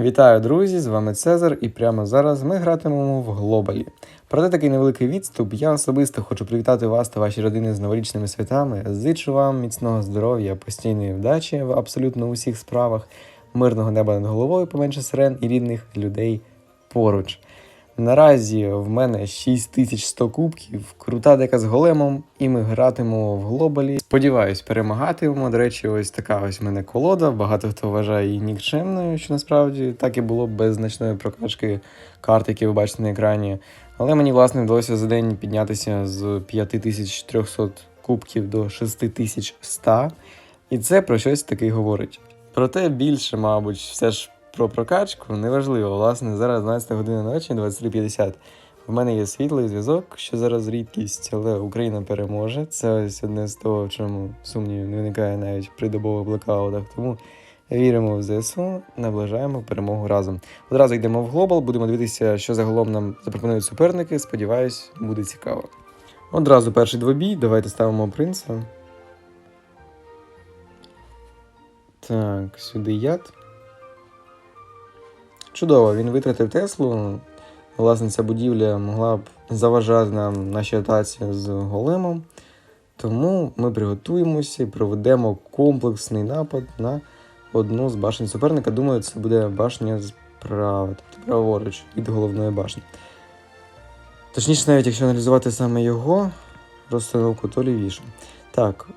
Вітаю, друзі! З вами Цезар, і прямо зараз ми гратимемо в глобалі. Проте такий невеликий відступ. Я особисто хочу привітати вас та ваші родини з новорічними святами. Зичу вам міцного здоров'я, постійної вдачі в абсолютно усіх справах, мирного неба над головою, поменше сирен і рідних людей поруч. Наразі в мене 6100 кубків, крута дека з големом, і ми гратимемо в глобалі. Сподіваюсь, перемагатимемо. До речі, ось така ось в мене колода. Багато хто вважає її нікчемною, що насправді так і було без значної прокачки карт, які ви бачите на екрані. Але мені, власне, вдалося за день піднятися з 5300 кубків до 6100. І це про щось таке говорить. Проте більше, мабуть, все ж про прокачку неважливо. Власне, зараз 12 година ночі, 23.50. В мене є світлий зв'язок, що зараз рідкість, але Україна переможе. Це ось одне з того, в чому сумнівів не виникає навіть при добових блекаутах. Тому віримо в ЗСУ, наближаємо перемогу разом. Одразу йдемо в глобал, будемо дивитися, що загалом нам запропонують суперники. Сподіваюсь, буде цікаво. Одразу перший двобій. Давайте ставимо принца. Так, сюди яд. Чудово, він витратив Теслу. Власне, ця будівля могла б заважати нам нашій атаці з големом. Тому ми приготуємося і проведемо комплексний напад на одну з башень суперника. Думаю, це буде башня справа, тобто праворуч від головної башні. Точніше, навіть якщо аналізувати саме його розстановку, то лівіше. Так.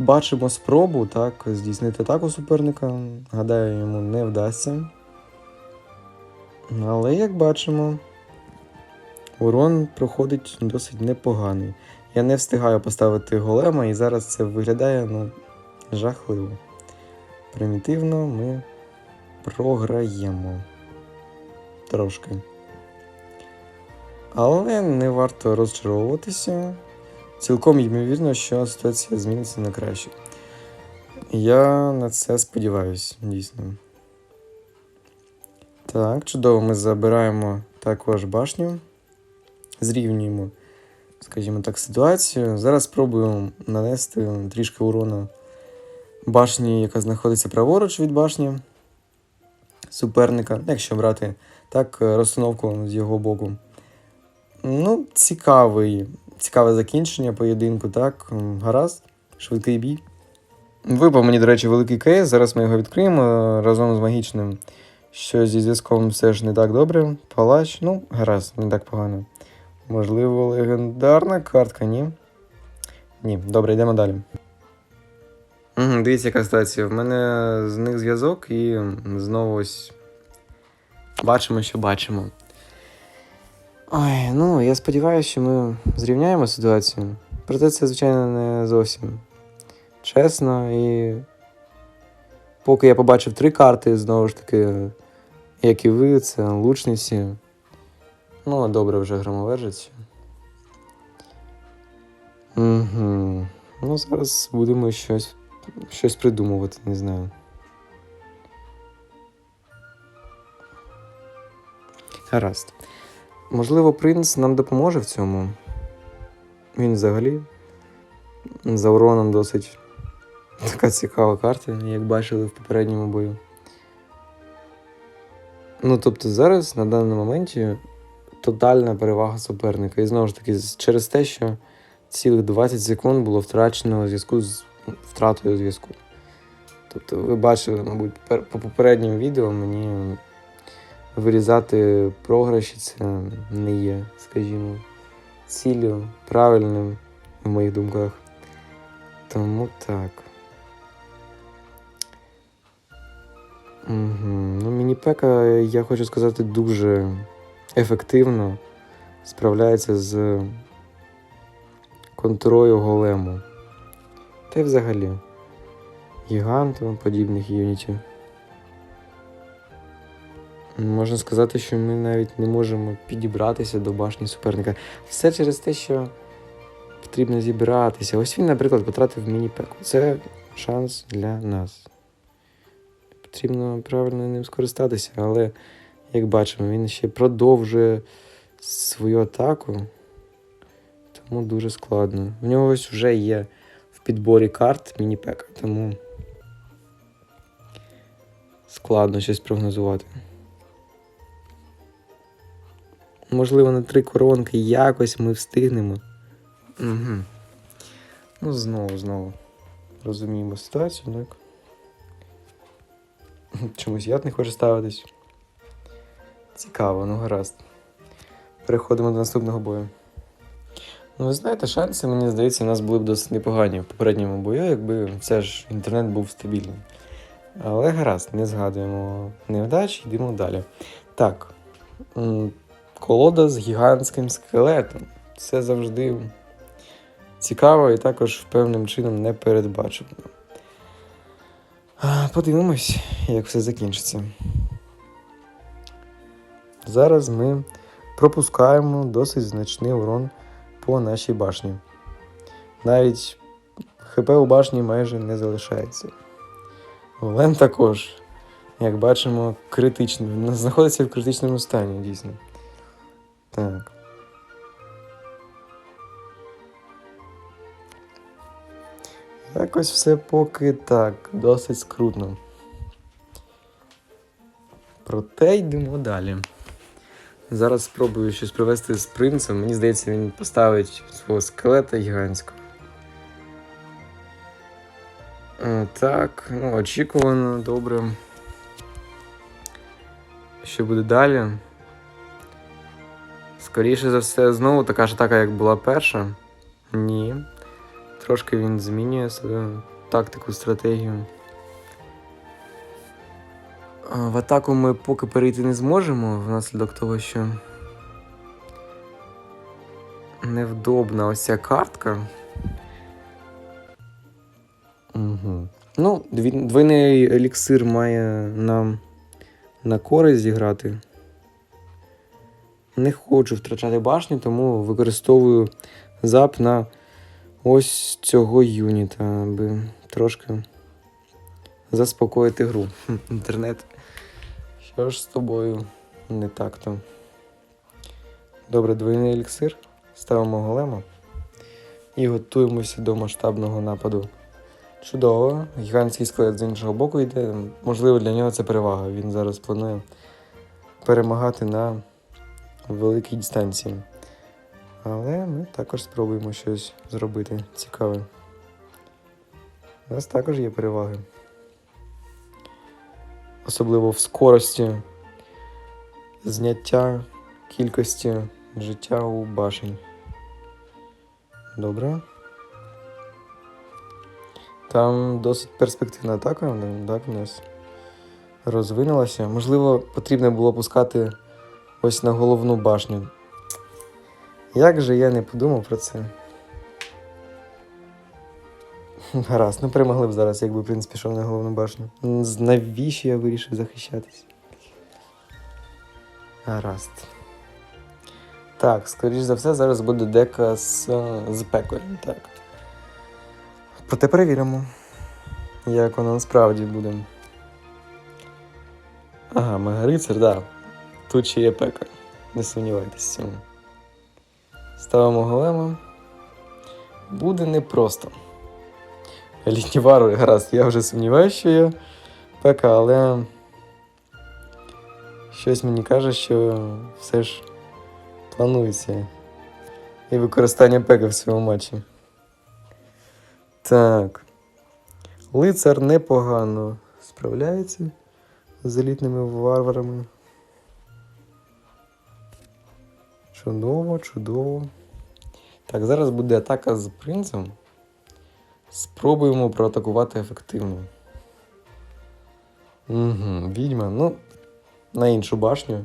Бачимо спробу так, здійснити атаку суперника. Гадаю, йому не вдасться. Але як бачимо, урон проходить досить непоганий. Я не встигаю поставити голема, і зараз це виглядає ну, жахливо. Примітивно ми програємо трошки. Але не варто розчаровуватися. Цілком ймовірно, що ситуація зміниться на краще. Я на це сподіваюся, дійсно. Так, чудово, ми забираємо також башню. Зрівнюємо, скажімо так, ситуацію. Зараз спробуємо нанести трішки урону башні, яка знаходиться праворуч від башні суперника, якщо брати так, розстановку з його боку. Ну, цікавий, цікаве закінчення поєдинку, так. Гаразд, швидкий бій. Випав мені, до речі, великий кейс. Зараз ми його відкриємо е, разом з магічним. Що зі зв'язком все ж не так добре. Палач, ну, гаразд, не так погано. Можливо, легендарна картка, ні? Ні, добре, йдемо далі. Угу, дивіться, яка ситуація. В мене з них зв'язок і знову ось бачимо, що бачимо. Ой, ну я сподіваюся, що ми зрівняємо ситуацію. Проте це, звичайно, не зовсім чесно. І поки я побачив три карти, знову ж таки, як і ви, це лучниці. Ну, добре вже громовержець. Угу. Ну, зараз будемо щось, щось придумувати, не знаю. Гаразд. Можливо, принц нам допоможе в цьому. Він взагалі за уроном досить така цікава карта, як бачили в попередньому бою. Ну, тобто зараз на даному моменті тотальна перевага суперника. І знову ж таки, через те, що цілих 20 секунд було втрачено у зв'язку з втратою зв'язку. Тобто, ви бачили, мабуть, по попереднім відео мені вирізати програші це не є, скажімо, ціллю правильним в моїх думках. Тому так. Угу. Ну, міні-пека, я хочу сказати, дуже ефективно справляється з контролю голему. Та й взагалі гіганту подібних юнітів. Можна сказати, що ми навіть не можемо підібратися до башні суперника. Все через те, що потрібно зібратися. Ось він, наприклад, потратив міні-пеку. Це шанс для нас. Потрібно правильно ним скористатися, але, як бачимо, він ще продовжує свою атаку, тому дуже складно. В нього ось вже є в підборі карт міні-пека, тому складно щось прогнозувати. Можливо, на три коронки якось ми встигнемо. Угу. Ну, знову, знову. Розуміємо ситуацію, так? Чомусь яд не хоче ставитись. Цікаво, ну гаразд. Переходимо до наступного бою. Ну, ви знаєте, шанси, мені здається, у нас були б досить непогані в попередньому бою, якби це ж інтернет був стабільним. Але гаразд, не згадуємо невдач, йдемо далі. Так. Колода з гігантським скелетом. Це завжди цікаво і також певним чином непередбачувано. А, Подивимось, як все закінчиться. Зараз ми пропускаємо досить значний урон по нашій башні. Навіть ХП у башні майже не залишається. Голем також, як бачимо, критично. Знаходиться в критичному стані, дійсно. Так. Якось все поки так, досить скрутно. Проте йдемо далі. Зараз спробую щось провести з принцем. Мені здається, він поставить свого скелета гігантського. Е, Так, ну, очікувано, добре. Що буде далі? Скоріше за все, знову така ж атака, як була перша. Ні. Трошки він змінює свою тактику, стратегію. В атаку ми поки перейти не зможемо, внаслідок того, що невдобна ось ця картка. Угу. Ну, дві- двойний еліксир має нам на користь зіграти. Не хочу втрачати башню, тому використовую зап на ось цього юніта, аби трошки заспокоїти гру. Інтернет. Що ж з тобою не так то? Добре, двойний еліксир. Ставимо голема і готуємося до масштабного нападу. Чудово, гігантський скелет з іншого боку йде. Можливо, для нього це перевага. Він зараз планує перемагати на великій дистанції. Але ми також спробуємо щось зробити цікаве. У нас також є переваги. Особливо в скорості зняття кількості життя у башень. Добре. Там досить перспективна атака, так, у нас розвинулася. Можливо, потрібно було пускати ось на головну башню. Як же я не подумав про це? Гаразд, ну перемогли б зараз, якби принц пішов на головну башню. Навіщо я вирішив захищатись? Гаразд. Так, скоріш за все, зараз буде дека з, з пекою. Так. Проте перевіримо, як воно насправді буде. Ага, мегарицар, да. Тут ще є пека. Не сумнівайтесь в цьому. Ставимо голема. Буде непросто. Літні гаразд, я вже сумніваюся, що є пека, але щось мені каже, що все ж планується. І використання пека в цьому матчі. Так. Лицар непогано справляється з елітними варварами. Чудово, чудово. Так, зараз буде атака з принцем. Спробуємо проатакувати ефективно. Угу, відьма, ну, на іншу башню.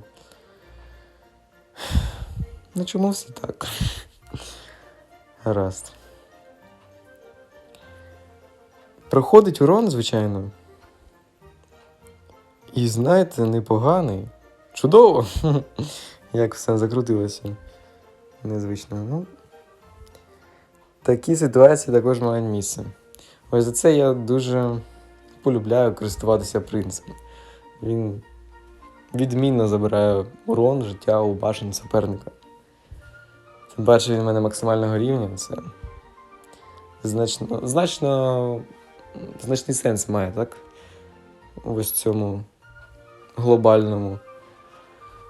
Ну чому все так? Гаразд. Проходить урон, звичайно. І знаєте, непоганий. Чудово! Як все закрутилося. Незвично. Ну, такі ситуації також мають місце. Ось за це я дуже полюбляю користуватися принцем. Він відмінно забирає урон життя у башень суперника. Тим паче він в мене максимального рівня. Це значно, значно, значний сенс має, так? Ось цьому глобальному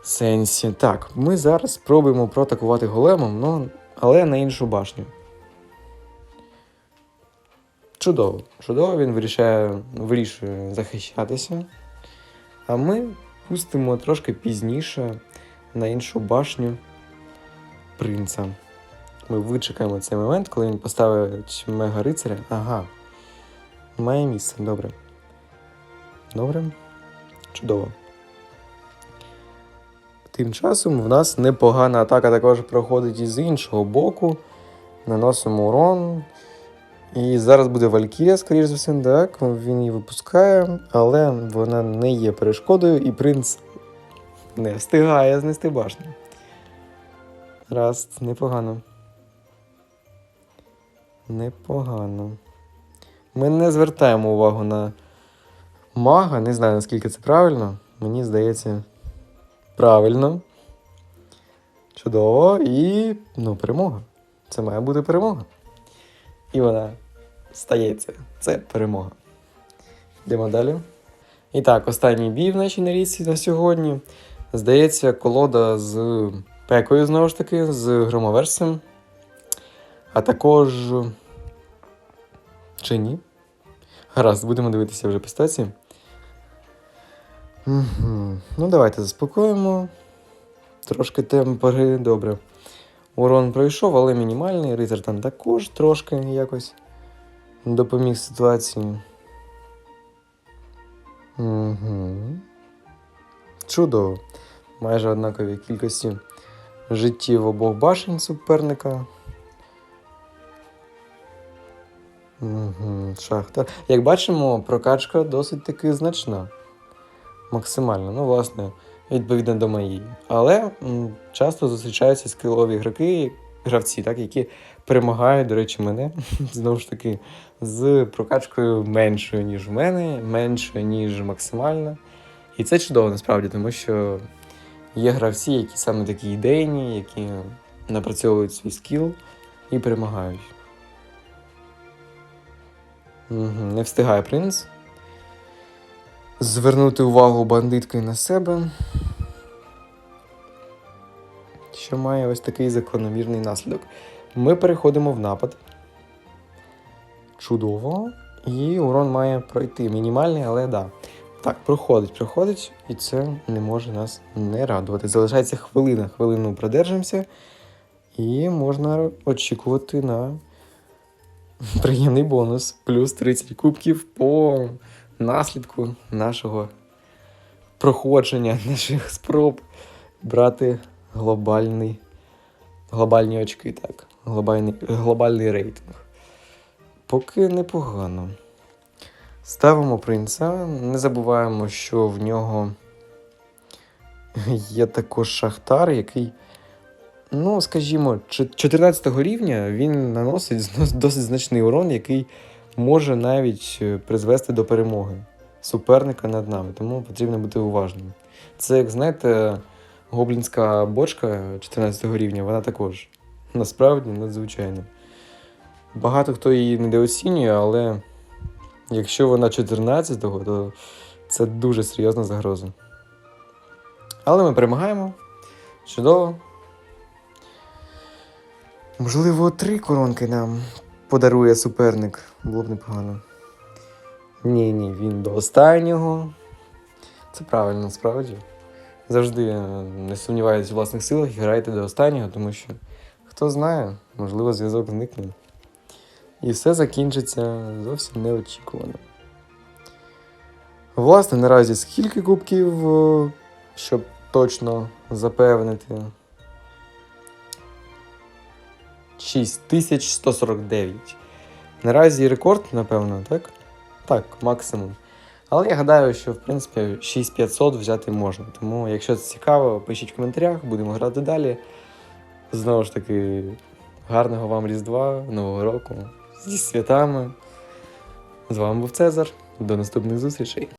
сенсі. Так, ми зараз спробуємо проатакувати големом, ну, але на іншу башню. Чудово. Чудово, він вирішає, вирішує захищатися. А ми пустимо трошки пізніше на іншу башню принца. Ми вичекаємо цей момент, коли він поставить мега рицаря. Ага. Має місце, добре. Добре. Чудово. Тим часом в нас непогана атака також проходить із іншого боку. Наносимо урон. І зараз буде Валькірія, скоріш за все, так. Він її випускає, але вона не є перешкодою, і принц не встигає знести башню. Раз, непогано. Непогано. Ми не звертаємо увагу на мага, не знаю наскільки це правильно. Мені здається, правильно. Чудово. І ну, перемога. Це має бути перемога. І вона стається. Це перемога. Йдемо далі. І так, останній бій в нашій нарізці на сьогодні. Здається, колода з пекою, знову ж таки, з громоверсом. А також. Чи ні? Гаразд, будемо дивитися вже по стаці. Угу. Ну, давайте заспокоїмо. Трошки темпори, добре. Урон пройшов, але мінімальний. Рицар там також трошки якось допоміг ситуації. Угу. Чудово. Майже однакові кількості життів обох башень суперника. Угу. Шахтар. Як бачимо, прокачка досить таки значна. Максимально. Ну, власне, відповідно до моєї. Але м, часто зустрічаються скілові гравці, гравці, так, які перемагають, до речі, мене знову ж таки з прокачкою меншою, ніж в мене, меншою, ніж максимальна. І це чудово насправді, тому що є гравці, які саме такі ідейні, які напрацьовують свій скіл і перемагають. Угу, не встигає принц. Звернути увагу бандитки на себе. Що має ось такий закономірний наслідок. Ми переходимо в напад. Чудово. І урон має пройти. Мінімальний, але да. Так, проходить, проходить, і це не може нас не радувати. Залишається хвилина. Хвилину продержимося, і можна очікувати на приємний бонус. Плюс 30 кубків по наслідку нашого проходження, наших спроб брати глобальний, глобальні очки, так. Глобальний, глобальний рейтинг. Поки непогано. Ставимо принца. Не забуваємо, що в нього є також шахтар, який, ну, скажімо, 14 рівня він наносить досить значний урон, який може навіть е, призвести до перемоги суперника над нами. Тому потрібно бути уважним. Це, як знаєте, гоблінська бочка 14 рівня, вона також насправді надзвичайна. Багато хто її недооцінює, але якщо вона 14-го, то це дуже серйозна загроза. Але ми перемагаємо. Чудово. Можливо, три коронки нам подарує суперник. Було б непогано. Ні, ні, він до останнього. Це правильно, насправді. Завжди е, не сумніваюся в власних силах і грайте до останнього, тому що хто знає, можливо, зв'язок зникне. І все закінчиться зовсім неочікувано. Власне, наразі скільки кубків, е, щоб точно запевнити. 6149. Наразі рекорд, напевно, так? Так, максимум. Але я гадаю, що в принципі 6500 взяти можна. Тому, якщо це цікаво, пишіть в коментарях, будемо грати далі. Знову ж таки, гарного вам Різдва, Нового року, зі святами. З вами був Цезар. До наступних зустрічей.